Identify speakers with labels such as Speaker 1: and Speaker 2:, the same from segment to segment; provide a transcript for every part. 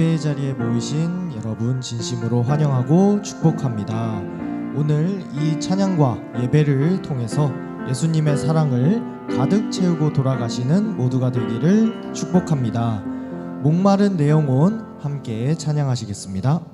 Speaker 1: 예배의 자리에 모이신 여러분 진심으로 환영하고 축복합니다. 오늘 이 찬양과 예배를 통해서 예수님의 사랑을 가득 채우고 돌아가시는 모두가 되기를 축복합니다. 목마른 내 영혼 함께 찬양하시겠습니다.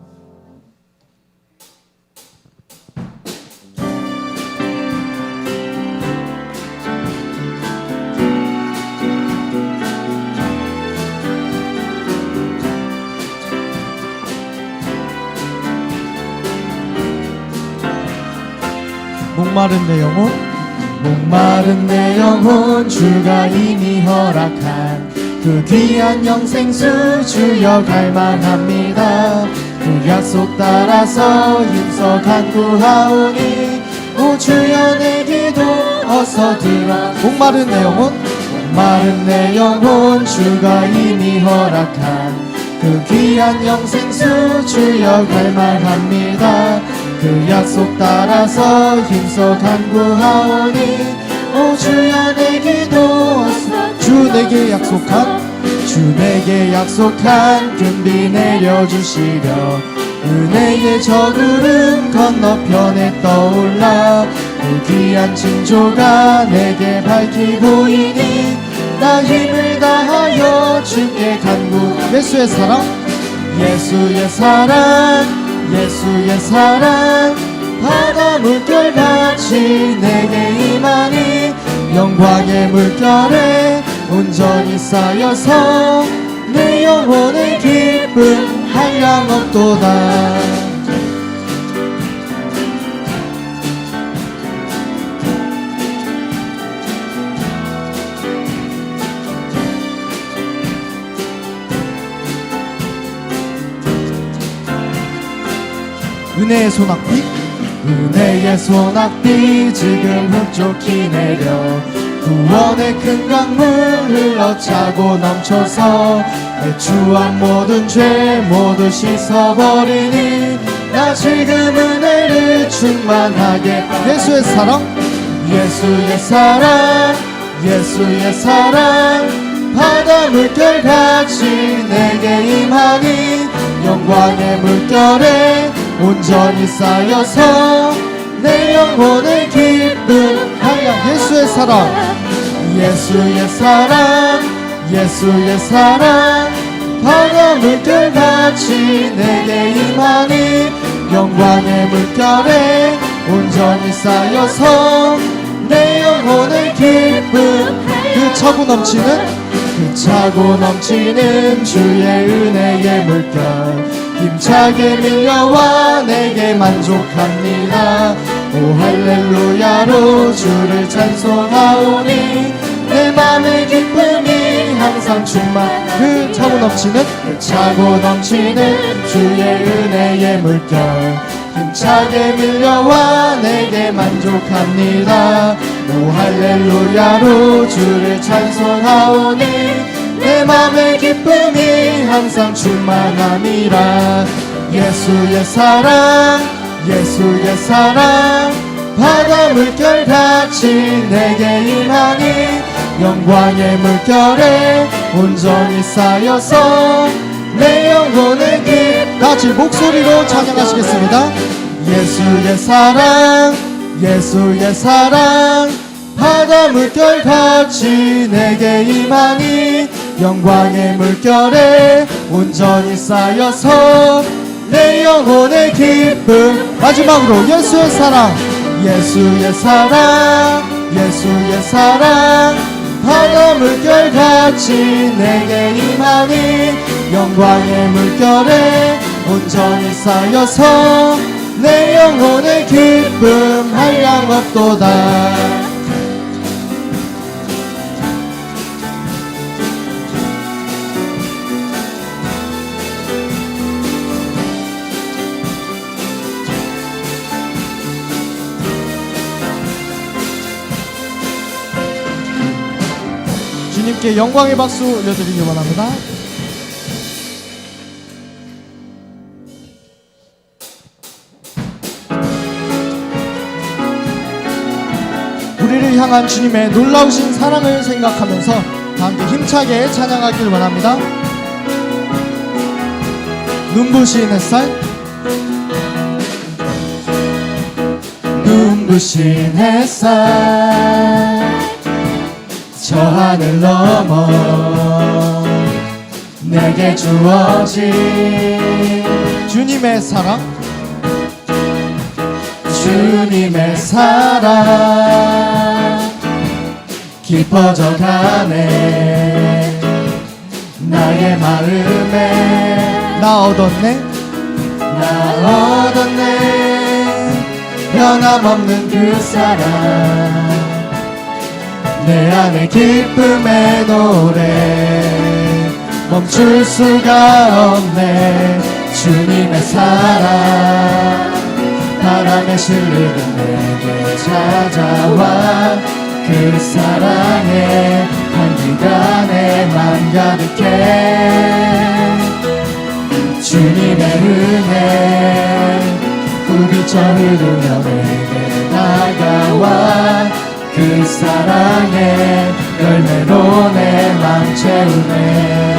Speaker 1: 목마른 내 영혼 목마른 내 영혼 주가 이미 허락한 그 귀한 영생수 주여 갈망합니다. 그 약속 따라서 힘써 간구하오니 오 주여 내 기도 어서 들어. 목마른 내 영혼 목마른 내 영혼 주가 이미 허락한 그 귀한 영생수 주여 갈망합니다 그 약속 따라서 힘써 간구하오니 오 주여 내 기도 주 내게 약속한 주 내게 약속한 금비 내려주시려. 은혜의 저 구름 건너편에 떠올라. 그 귀한 징조가 내게 밝히고 이니? 나 힘을 다하여 주께 간구 예수의 사랑. 예수의 사랑 예수의 사랑 바다 물결같이 내게 임하니 영광의 물결에 온전히 쌓여서 내 영혼의 기쁨 한량없도다 은혜의 소낙비? 은혜의 소낙비 지금 흡족히 내려. 구원의 큰 강물 흘러차고 넘쳐서 내 추한 모든 죄 모두 씻어버리니 나 지금 은혜를 충만하게 예수의 사랑? 예수의 사랑 예수의 사랑. 바다 물결같이 내게 임하니 영광의 물결에 온전히 쌓여서 내 영혼의 기쁨 하여 예수의 사랑. 예수의 사랑 예수의 사랑. 바다 물결같이 내게 임하니 영광의 물결에 온전히 쌓여서 내 영혼의 기쁨 그 차고 넘치는 그 차고 넘치는 주의 은혜의 물결 힘차게 밀려와 내게 만족합니다. 오 할렐루야로 주를 찬송하오니 내 맘의 기쁨이 항상 충만. 그 차고 넘치는 그 차고 넘치는 주의 은혜의 물결. 힘차게 밀려와 내게 만족합니다. 오 할렐루야로 주를 찬송하오니 내 맘의 기쁨이 항상 충만함이라. 예수의 사랑 예수의 사랑. 바다 물결같이 내게 임하니 영광의 물결에 온전히 쌓여서 내 영혼의 길. 같이 목소리로 찬양하시겠습니다. 예수의 사랑 예수의 사랑. 바다 물결같이 내게 임하니 영광의 물결에 온전히 쌓여서 내 영혼의 기쁨. 마지막으로 예수의 사랑 예수의 사랑 예수의 사랑. 바다 물결같이 내게 임하니 영광의 물결에 온전히 쌓여서 내 영혼의 기쁨 한량없도다 주님께 영광의 박수 올려드리기 원합니다. 우리를 향한 주님의 놀라우신 사랑을 생각하면서 다 함께 힘차게 찬양하길 원합니다. 눈부신 햇살 눈부신 햇살 저 하늘 넘어 내게 주어진 주님의 사랑? 주님의 사랑 깊어져 가네 나의 마음에 나 얻었네. 나 얻었네. 변함없는 그 사랑 내 안에 기쁨의 노래. 멈출 수가 없네. 주님의 사랑. 바람에 실리는 내게 찾아와. 그 사랑에 향기가 내맘 가득해. 주님의 은혜. 구비쳐 흐르며 내게 다가와 그 사랑의 열매로 내 맘 채우네.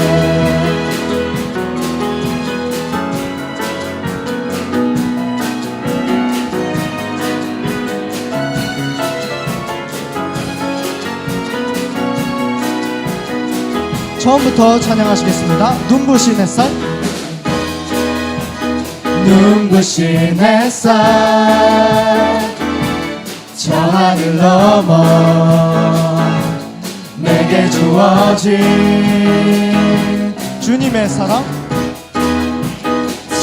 Speaker 1: 처음부터 찬양하시겠습니다. 눈부신 햇살. 눈부신 햇살. 저 하늘 넘어 내게 주어진 주님의 사랑?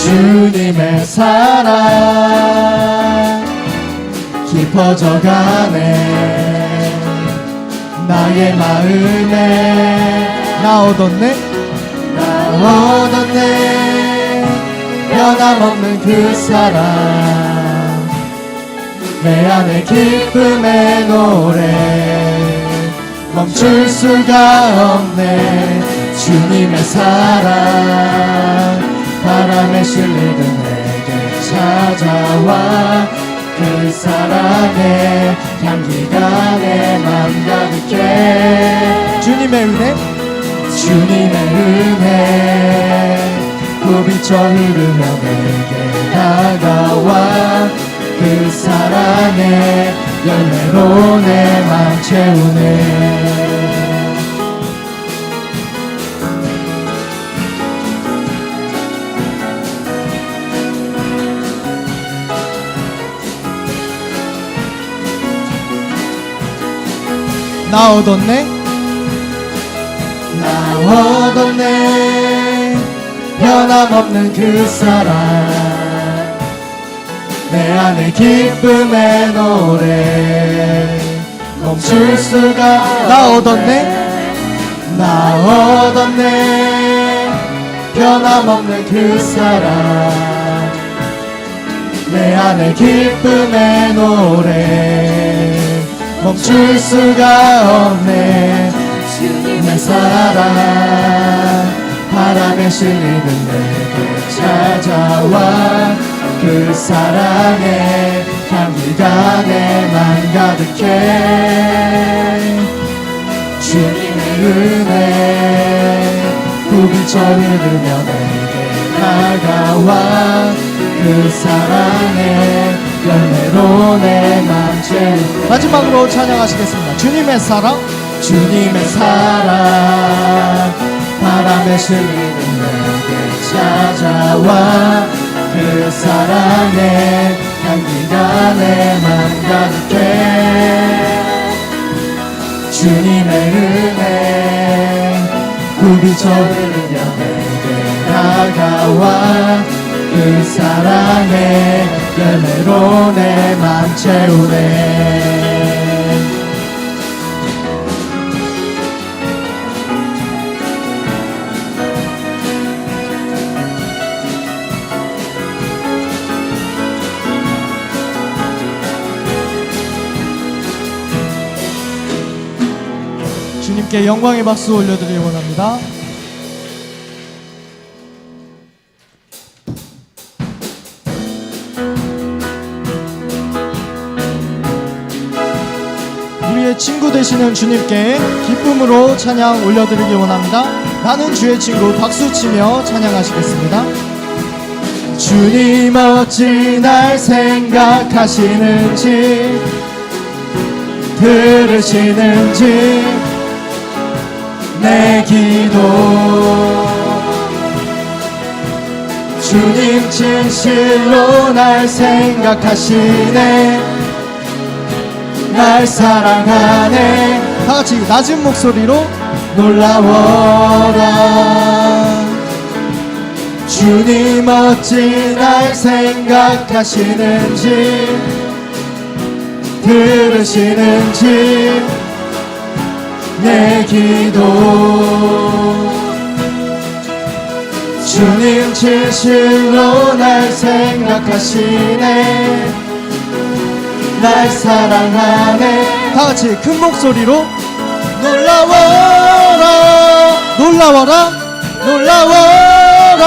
Speaker 1: 주님의 사랑 깊어져 가네. 나의 마음에 나 얻었네? 나 얻었네. 변함없는 그 사랑 내 안에 기쁨의 노래. 멈출 수가 없네. 주님의 사랑. 바람에 실리던 내게 찾아와. 그 사랑의 향기가 내 맘 가득해. 주님의 은혜? 주님의 은혜. 부비쳐 흐르며 내게 다가와 그 사랑의 열매로 내 맘 채우네. 나 얻었네? 나 얻었네. 변함없는 그 사랑 내 안에 기쁨의 노래. 멈출 수가 나 얻었네 나 얻었네 변함없는 그 사랑. 내 안에 기쁨의 노래. 멈출 수가 없네. 주님의 사랑. 바람에 실리는 내게 찾아와 그 사랑의 향기가 내맘 가득해. 주님의 은혜 부비쳐 흐르며 내게 다가와. 그 사랑의 열매로 내맘 채우 마지막으로 찬양하시겠습니다. 주님의 사랑. 주님의 사랑. 바람에 실리는 내게 찾아와 그 사랑의 향기가 내맘 가득해 주님의 은혜 부비쳐 흐르며 내게 다가와. 그 사랑의 열매로 내 맘 채우네 주님께 영광의 박수 올려드리기 원합니다. 우리의 친구 되시는 주님께 기쁨으로 찬양 올려드리기 원합니다. 나는 주의 친구 박수 치며 찬양하시겠습니다. 주님 어찌 날 생각하시는지 들으시는지 내 기도. 주님 진실로 날 생각하시네. 날 사랑하네. 다 같이 낮은 목소리로 놀라워라. 주님 어찌 날 생각하시는지 들으시는지 내 기도. 주님 진실로 날 생각하시네. 날 사랑하네. 다 같이 큰 목소리로 놀라워라. 놀라워라. 놀라워라.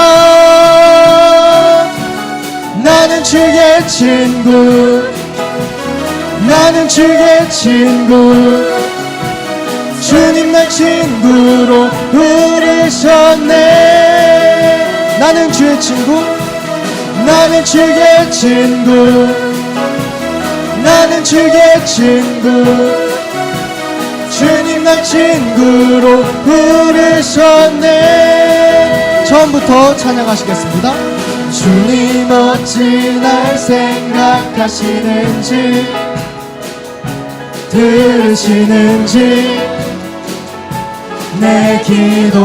Speaker 1: 나는 주의 친구. 나는 주의 친구 주님 날 친구로 부르셨네. 나는 주의 친구 나는 주의 친구 나는 주의 친구. 주님 날 친구로 부르셨네. 처음부터 찬양하시겠습니다. 주님 어찌 날 생각하시는지 들으시는지 내 기도.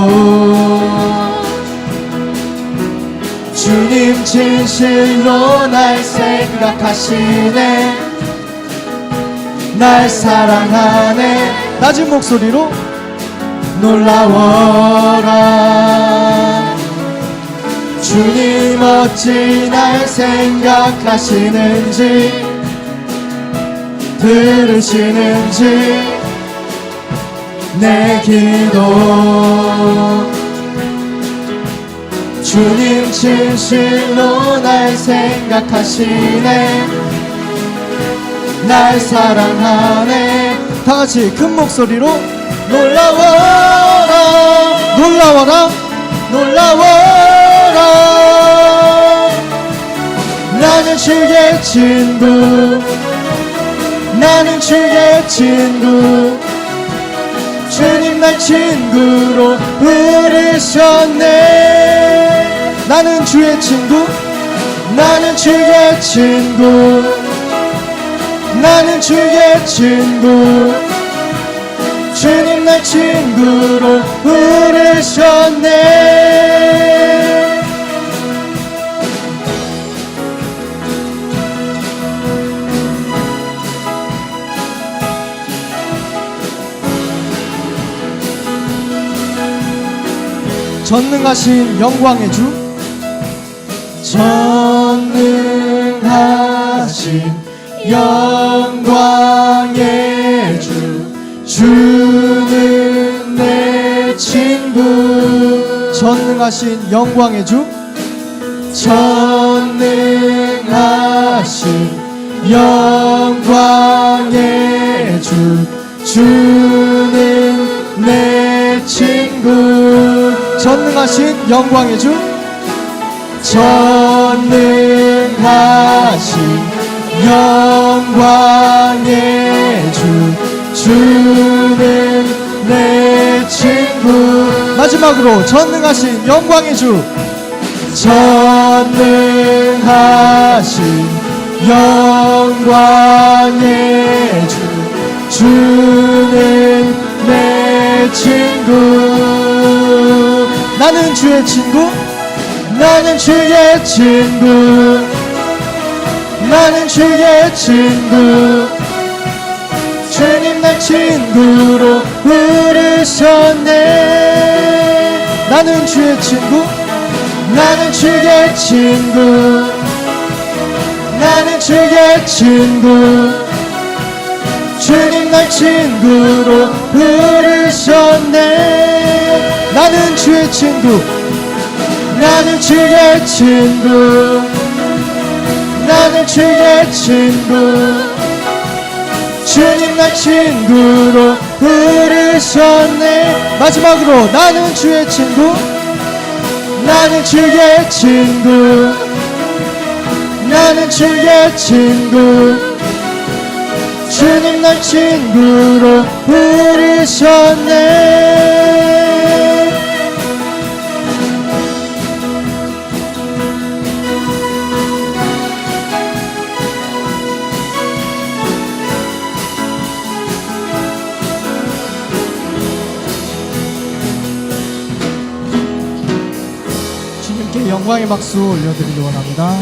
Speaker 1: 주님 진실로 날 생각하시네. 날 사랑하네. 낮은 목소리로 놀라워라. 주님 어찌 날 생각하시는지 들으시는지 내 기도. 주님 진실로 날 생각하시네. 날 사랑하네. 다 같이 큰 목소리로 놀라워라. 놀라워라. 놀라워라. 나는 주의 친구. 나는 주의 친구 주님 날 친구로 부르셨네. 나는 주의 친구 나는 주의 친구 나는 주의 친구. 주님 날 친구로 부르셨네 전능하신 영광의 주. 전능하신 영광의 주. 주는 내 친구. 전능하신 영광의 주. 전능하신 영광의 주. 주는 내 친구 전능하신 영광의 주. 전능하신 영광의 주. 주는 내 친구. 마지막으로 전능하신 영광의 주. 전능하신 영광의 주. 주는 내 친구 나는 주의 친구 나는 주의 친구 나는 주의 친구. 주님 날 친구로 부르셨네. 나는 주의 친구 나는 주의 친구 나는 주의 친구. 주님 날 친구로 부르셨네 나는 주의 친구. 나는 주의 친구. 나는 주의 친구. 주님 날 친구로 부르셨네. 마지막으로 나는 주의 친구. 나는 주의 친구. 나는 주의 친구. 주님 날 친구로 부르셨네 영광의 박수 올려드리기 원합니다.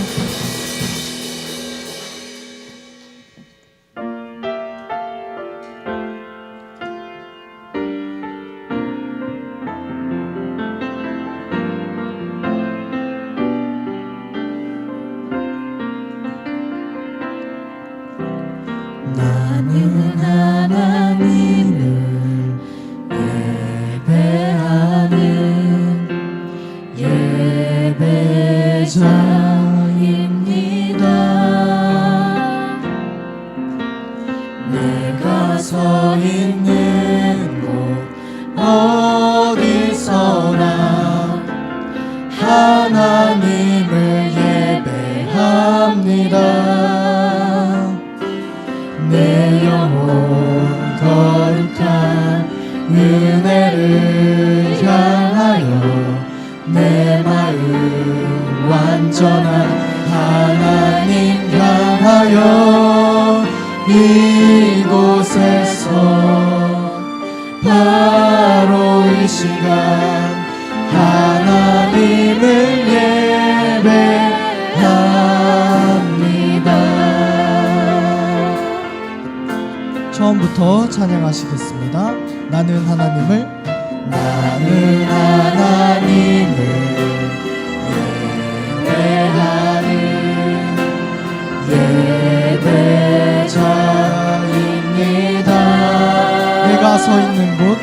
Speaker 2: 서 있는 곳.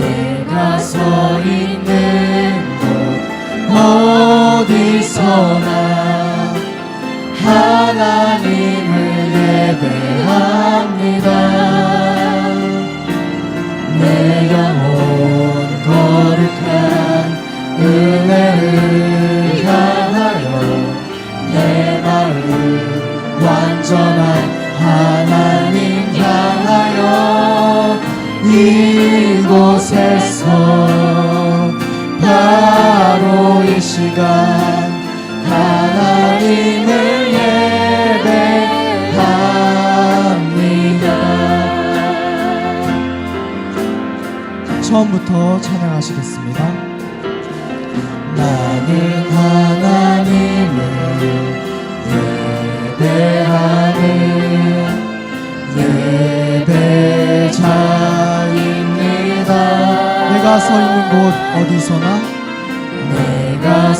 Speaker 1: 내가 서 있는 곳.
Speaker 2: 어디서나 시간 하나님을 예배합니다.
Speaker 1: 처음부터 찬양하시겠습니다.
Speaker 2: 나는 하나님을 예배하는 예배자입니다.
Speaker 1: 내가 서 있는 곳 어디서나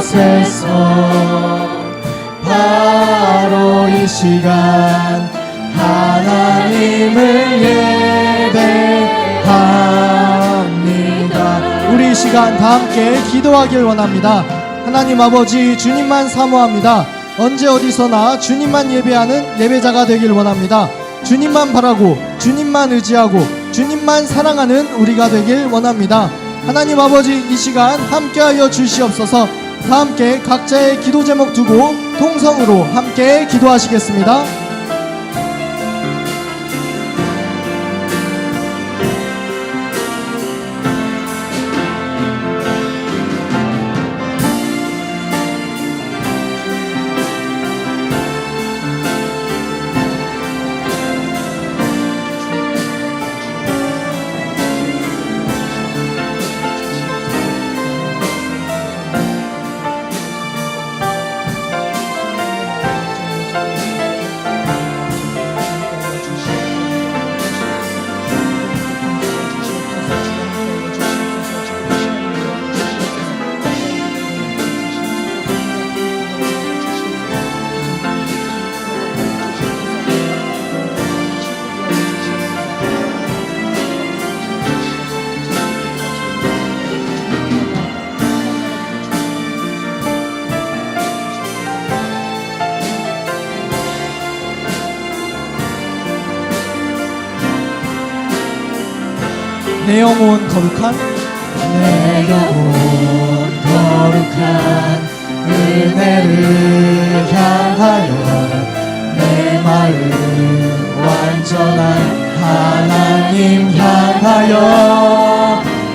Speaker 2: 곳에서 바로 이 시간 하나님을 예배합니다.
Speaker 1: 우리 이 시간 다 함께 기도하길 원합니다. 하나님 아버지 주님만 사모합니다. 언제 어디서나 주님만 예배하는 예배자가 되길 원합니다. 주님만 바라고 주님만 의지하고 주님만 사랑하는 우리가 되길 원합니다. 하나님 아버지 이 시간 함께하여 주시옵소서. 다 함께 각자의 기도 제목 두고 통성으로 함께 기도하시겠습니다. 거룩한?
Speaker 2: 내 영혼 거룩한 은혜를 향하여 내 마음 완전한 하나님 향하여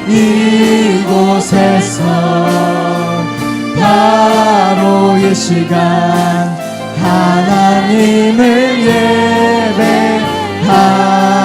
Speaker 2: 이곳에서 바로 이 시간 하나님을 예배합니다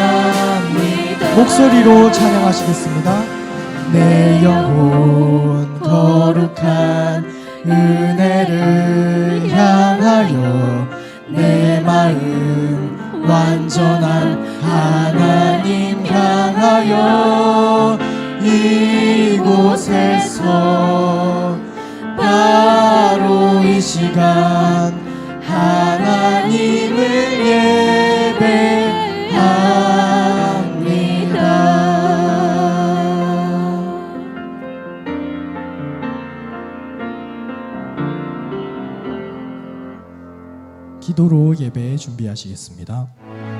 Speaker 1: 목소리로 찬양하시겠습니다.
Speaker 2: 내 영혼 거룩한 은혜를 향하여 내 마음 완전한 하나님 향하여 이곳에서 바로 이 시간 하나님을 예
Speaker 1: 기도로 예배 준비하시겠습니다.